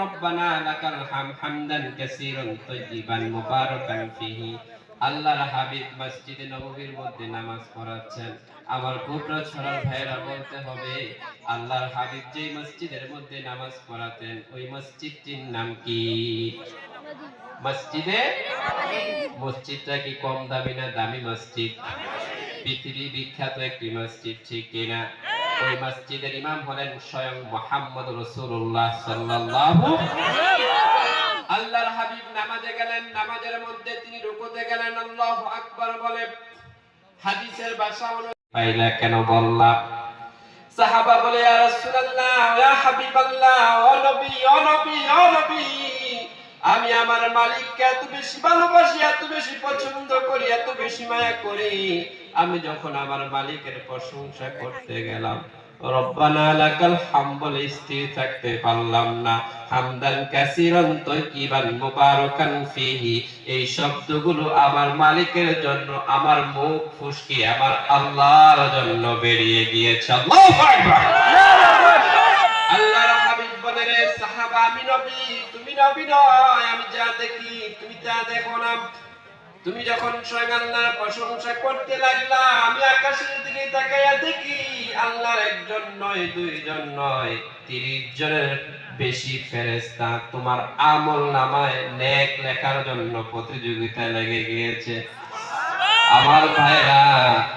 রব্বানা লাকাল হাম হামদান কাসীরান তাইয়িবান মুবারাকান আল্লাহর হাবিব মসজিদে নববীর মধ্যে নামাজ পড়াচ্ছেন। আমার কোটরা ছড়ার বলতে হবে, আল্লাহর হাবিব মসজিদের মধ্যে নামাজ পড়াতেন, ওই মসজিদটির নাম কি? মসজিদে? মসজিদটা কি কম দামি না দামি মসজিদ? পৃথিবী বিখ্যাত একটি মসজিদ, ঠিক কিনা? ওই মসজিদের ইমাম হলেন স্বয়ং মোহাম্মদ রসুল্লাহ সাল্লাল্লাহু আল্লাহর হাবিব। নামাজে গেলেন, নামাজের মধ্যে তিনি রুকুতে গেলেন, আল্লাহু আকবার বলে হাদিসের ভাষা অনুযায়ী পাইলা কেন বললাম? সাহাবা বলে, ইয়া রাসূলুল্লাহ, ইয়া হাবিবাল্লাহ, ও নবী ও নবী ও নবী। আমি আমার মালিককে এত বেশি ভালোবাসি, এত বেশি পছন্দ করি, এত বেশি মায়া করি। আমি যখন আমার মালিকের প্রশংসা করতে গেলাম, রব্বানা লাকাল স্থির থাকতে পারলাম না। হামদান ফিহি। এই শব্দগুলো আমার মালিকের জন্য আমার মুখ ফুসকে, আমার আল্লাহর জন্য বেরিয়ে গিয়েছে। আল্লাহু আকবার আল্লাহর হাবিব বলে রে আমি নবী, তুমি নবী নয়, আমি যা দেখি, তুমি দেখো না। তুমি যখন স্বয়ং আল্লাহর প্রশংসা করতে লাগলা, আমি আকাশের দিকে তাকাইয়া দেখি, আল্লাহর একজন নয়, দুইজন নয়, তিরিশ জনের বেশি ফেরেস্তা তোমার আমল নামায় নেক লেখার জন্য প্রতিযোগিতায় লেগে গিয়েছে। আমার ভাইরা,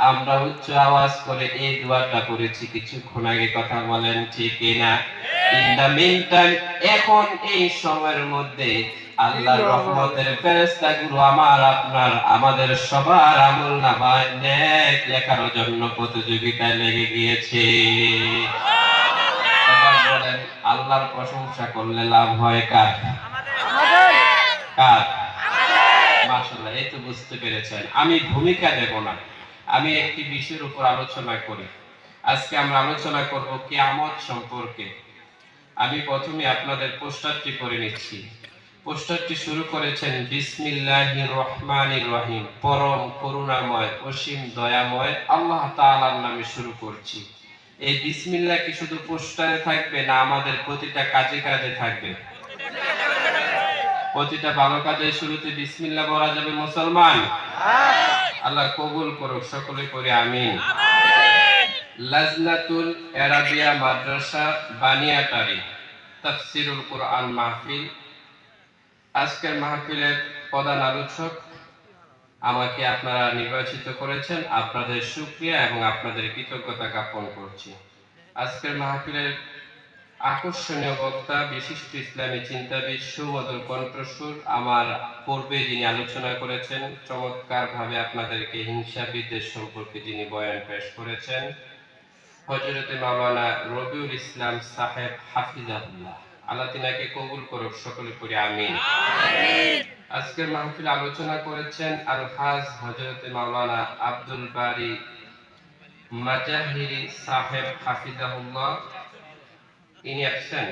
আমরা উচ্চ আওয়াজ করে এই দোয়াটা করেছি কিছুক্ষণ আগে কথা বলেন ঠিক না ইন দা মিন এখন এই সময়ের মধ্যে আল্লাহর রহমতের ফেরেশতাগুলো আমার আপনার আমাদের সবার আমল নামায় নেক লেখার জন্য প্রতিযোগিতায় লেগে গিয়েছে। আল্লাহর প্রশংসা করলে লাভ হয় কার? কার? মাশাআল্লাহ এই তো বুঝতে পেরেছেন। আমি ভূমিকা দেব না। আমি একটি বিষয়ের উপর আলোচনা করি। আজকে আমরা আলোচনা করব কিয়ামত সম্পর্কে। আমি প্রথমে আপনাদের পোস্টারটি করে নিচ্ছি। পোস্টারটি শুরু করেছেন বিসমিল্লাহির রহমানির রহিম পরম করুণাময় অসীম দয়াময় আল্লাহ তাআলার নামে শুরু করছি। এই বিসমিল্লাহ কি শুধু পোস্টারে থাকবে না আমাদের প্রতিটা কাজে কাজে থাকবে? প্রতিটা ভালো কাজের শুরুতে বিসমিল্লাহ বলা যাবে মুসলমান? আল্লাহ কবুল করুক সকলে করে আমিন। লাজনাতুল এরাবিয়া মাদ্রাসা বানিয়াটারি, তাফসিরুল কোরআন মাহফিল। আজকের মাহফিলের প্রধান আলোচক আমাকে আপনারা নির্বাচিত করেছেন। আপনাদের সুক্রিয়া এবং আপনাদের কৃতজ্ঞতা জ্ঞাপন করছি। আজকের মাহফিলের আকর্ষণীয় বক্তা বিশিষ্ট ইসলামী চিন্তাবিদ সুমধুর কণ্ঠস্বর আমার পূর্বে যিনি আলোচনা করেছেন চমৎকার ভাবে আপনাদেরকে হিংসা বিদ্বেষ সম্পর্কে যিনি বয়ান পেশ করেছেন হজরতে মাওলানা রবিউল ইসলাম সাহেব হাফিজাহুল্লাহ। আল্লাহ তিনাকে কবুল করুক সকলে করে আমিন। আজকের মাহফিল আলোচনা করেছেন আলহাজ হজরতে মাওলানা আব্দুল বারি মাজাহিরি সাহেব হাফিজাহুল্লাহ। ইনি আসছেন?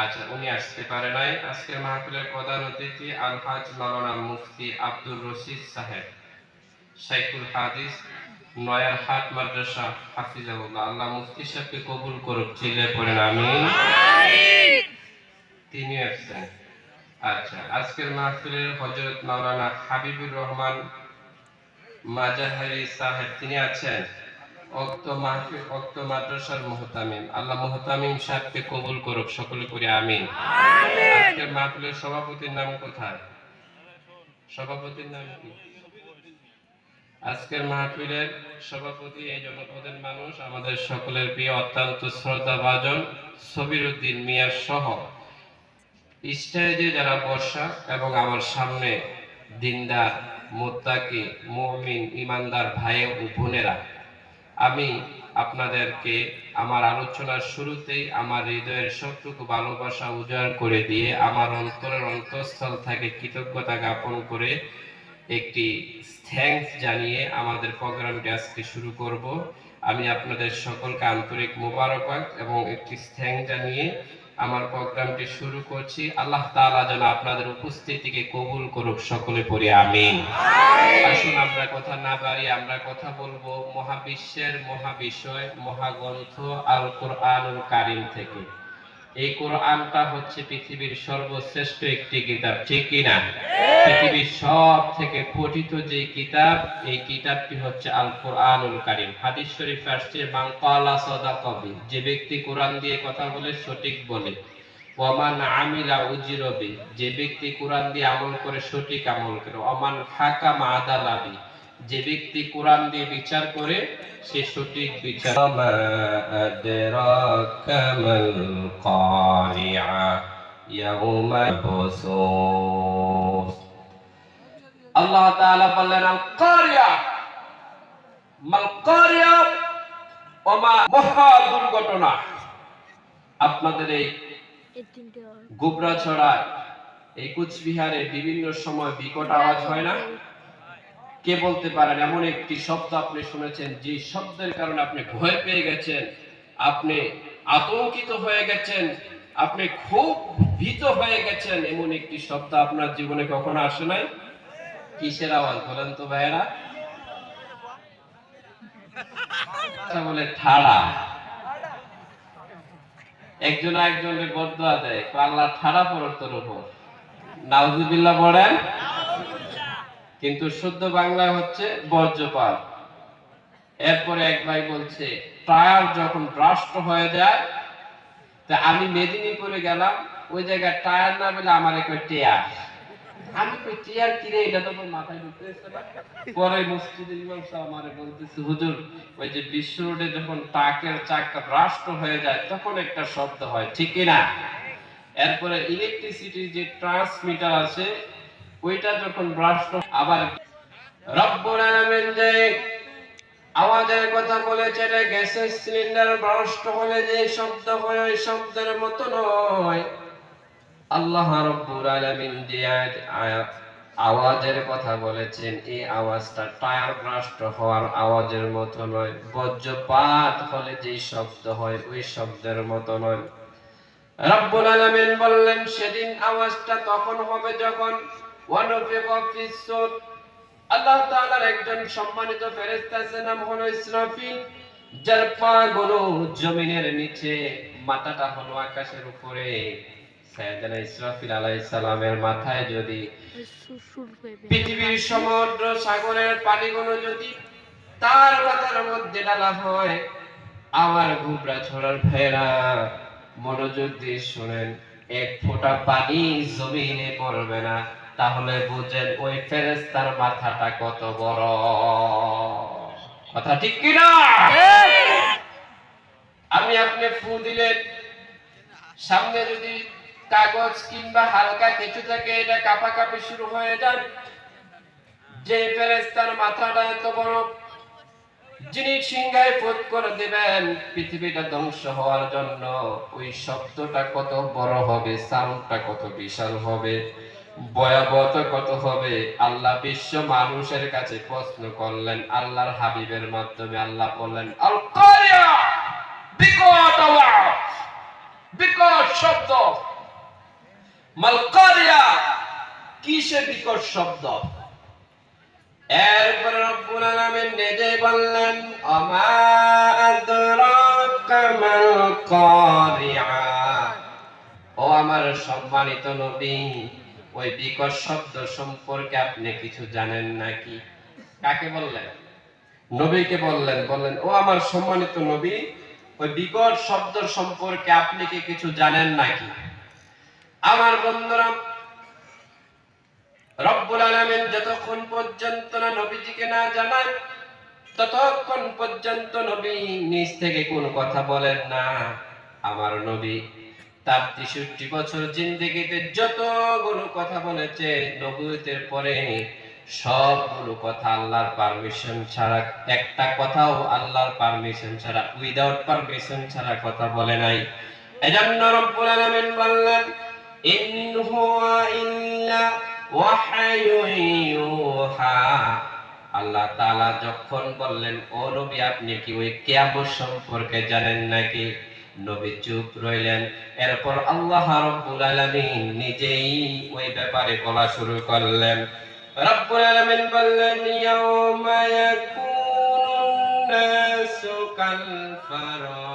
আচ্ছা উনি আসতে পারে নাই। আজকের মাহফিলের প্রধান অতিথি আলহাজ মাওলানা মুফতি আব্দুর রশিদ সাহেব। শাইখুল হাদিস নয়ার হাট মাদ্রাসা হাফিজাহুল্লাহ। আল্লাহ মুফতি সাহেবকে কবুল করুক চিল্লে পড়েন আমিন। তিনি আসছেন। আচ্ছা আজকের মাহফিলের হজরত মাওলানা হাবিবুর রহমান মাজাহারি সাহেব তিনি আছেন। অক্ত মাহফিল অক্ত মাদ্রাসার মুহতামিম। আল্লাহ মুহতামিম সাহেবকে কবুল করুক সকলে করে আমিন। আজকের মাহফিলের সভাপতির নাম কোথায়? সভাপতির নাম কি? আজকের মাহফিলের সভাপতি এই জনপদের মানুষ, আমাদের সকলের প্রিয় অত্যন্ত শ্রদ্ধা ভাজন সবির উদ্দিন মিয়ার সহ। স্টেজে যারা বর্ষা এবং আমার সামনে দিনদার, মোত্তাকি, মুমিন, ইমানদার ভাই ও বোনেরা, আমি আপনাদেরকে আমার আলোচনার শুরুতেই আমার হৃদয়ের সবটুকু ভালোবাসা উজাড় করে দিয়ে আমার অন্তরের অন্তঃস্থল থেকে কৃতজ্ঞতা জ্ঞাপন করে একটি থ্যাঙ্কস জানিয়ে আমাদের প্রোগ্রামটি আজকে শুরু করব। আমি আপনাদের সকলকে আন্তরিক মোবারকবাদ এবং একটি থ্যাঙ্ক জানিয়ে আমার প্রোগ্রামটি শুরু করছি। আল্লাহ তাআলা যেন আপনাদের উপস্থিতিকে কবুল করুক সকলে পড়ে আমিন। আসুন আমরা কথা না বাড়ি আমরা কথা বলব মহাবিশ্বের মহাবিষয় মহাগ্রন্থ আল কোরআনুল কারিম থেকে। এই কোরআনটা হচ্ছে পৃথিবীর সর্বশ্রেষ্ঠ একটি কিতাব ঠিক কিনা পৃথিবীর সব থেকে পঠিত যে কিতাব এই কিতাবটি হচ্ছে আল কোরআনুল কারীম। হাদিস শরীফ আসছে মান ক্বালা সাদাকাবি যে ব্যক্তি কোরআন দিয়ে কথা বলে সঠিক বলে। ওমান আমিলা উজিরবি যে ব্যক্তি কোরআন দিয়ে আমল করে সঠিক আমল করে। ওমান হাকামা আদালাবি যে ব্যক্তি কোরআন দিয়ে বিচার করে সে সঠিক বিচার আল্লাহ তাআলা বললেন আল কারিয়া মাল কারিয়া ওমা মহা দুর্ঘটনা। আপনাদের এই গোবরা ছড়ায় এই কুচবিহারে বিভিন্ন সময় বিকট আওয়াজ হয় না? কে বলতে পারেন? এমন একটি শব্দ আপনি শুনেছেন যে শব্দের কারণে আপনি ভয় পেয়ে গেছেন, আপনি আতঙ্কিত হয়ে গেছেন, আপনি খুব ভীত হয়ে গেছেন, এমন একটি শব্দ আপনার জীবনে কখনো আসে নাই? কিসের আওয়াজ বলেন তো ভাইয়েরা? বলে, ঠাড়া। একজন একজনের বদয়া দেয় আল্লাহ ঠাড়া পড়র উপর। নাউজুবিল্লাহ পড়েন কিন্তু শুদ্ধ বাংলায় হচ্ছে বজ্রপাত। এরপরে এক ভাই বলছে, টায়ার যখন ব্রাস্ট হয়ে যায়, তা আমি মেদিনীপুরে গেলাম, ওই জায়গায় টায়ার না বলে আমার একটা টেয়ার। আমি কই, টেয়ার কিরে এটা তো মাথায় ঢুকতেছে না? পরে মসজিদে ইমাম সাহেব আমারে বলতেছে, হুজুর, ওই যে বিশ্ব রোডে যখন টাকের চাকা ব্রাস্ট হয়ে যায়, তখন একটা শব্দ হয়, ঠিক না? এরপরে ইলেকট্রিসিটির যে ট্রান্সমিটার আছে ওইটা যখন ব্রাস্ট আবার রব্বুল আলামিন যে আওয়াজের কথা বলেছে গ্যাসের সিলিন্ডার ব্রাস্ট হলে যে শব্দ হয়, ওই শব্দের মতো নয়। আল্লাহ রব্বুল আলামিন যে আয়াত- আওয়াজের কথা বলেছেন, এই আওয়াজটা টায়ার ব্রাস্ট হওয়ার আওয়াজের মতো নয়, বজ্রপাত হলে যে শব্দ হয়, ওই শব্দের মতো নয়। রব্বুল আলামিন বললেন, সেদিন আওয়াজটা তখন হবে যখন আল্লাহ তাআলার একজন সম্মানিত ফেরেশতা আছে, নাম হলো ইসরাফিল। যার পা গুলো জমিনের নিচে, মাথাটা হলো আকাশের উপরে। সাইয়েদনা ইসরাফিল মাথায় যদি পৃথিবীর সমুদ্র সাগরের পানিগুলো যদি তার মাথার মধ্যে ডালা হয়, আমার ঘুবরা ছড়ার মনোযোগ দিয়ে শুনেন, এক ফোঁটা পানি জমিনে পড়বে না। তাহলে বুঝেন ওই ফেরেস্তার মাথাটা কত বড়। কথা ঠিক কিনা? আমি আপনি ফু দিলেন। সামনে যদি কাগজ কিংবা হালকা কিছু থাকে, এটা কাঁপাকাঁপি শুরু হয়ে যায়। যে ফেরেস্তার মাথাটা এত বড়, যিনি সিংহায় ফোট করে দেবেন, পৃথিবীটা ধ্বংস হওয়ার জন্য ওই শব্দটা কত বড় হবে সাউন্ডটা কত বিশাল হবে। ভয়াবহতা কত হবে? আল্লাহ বিশ্ব মানুষের কাছে প্রশ্ন করলেন, আল্লাহর হাবিবের মাধ্যমে আল্লাহ বললেন আল কারিয়া বিকট আওয়াজ, বিকট শব্দ। মাল কারিয়া কিসের বিকট শব্দ? এরপর রব্বুল আলামিন নিজে বললেন ও আমার সম্মানিত নবী ওই বিকট শব্দ সম্পর্কে আপনি কিছু জানেন নাকি? কাকে বললেন? নবীকে বললেন বললেন, ও আমার সম্মানিত নবী, ওই বিকট শব্দ সম্পর্কে আপনি কি কিছু জানেন নাকি? আমার বন্ধুরা, রব্বুল আলামিন যতক্ষণ পর্যন্ত না নবীজিকে না জানান, ততক্ষণ পর্যন্ত নবী নিজ থেকে কোন কথা বলেন না। আমার নবী তার তেষট্টি বছর জিন্দগিতে যতগুলো কথা বলেছে, নবুয়তের পরে সবগুলো কথা আল্লাহর পারমিশন ছাড়া, একটা কথাও আল্লাহর পারমিশন ছাড়া উইদাউট পারমিশন ছাড়া কথা বলে নাই। এজন্য রব্বুল আলামিন বললেন ইন হুয়া ইল্লা ওয়াহায়ুন ইউহা। আল্লাহ তাআলা যখন বললেন, ও নবী, আপনি কি ওই কিয়ামত সম্পর্কে জানেন নাকি? নবী চুপ রইলেন। এরপর আল্লাহ রব্বুল আলামিন নিজেই ওই ব্যাপারে বলা শুরু করলেন। রব্বুল আলামিন বললেন, ইয়াউমা ইয়াকুনুন নাসু কাল ফারাশ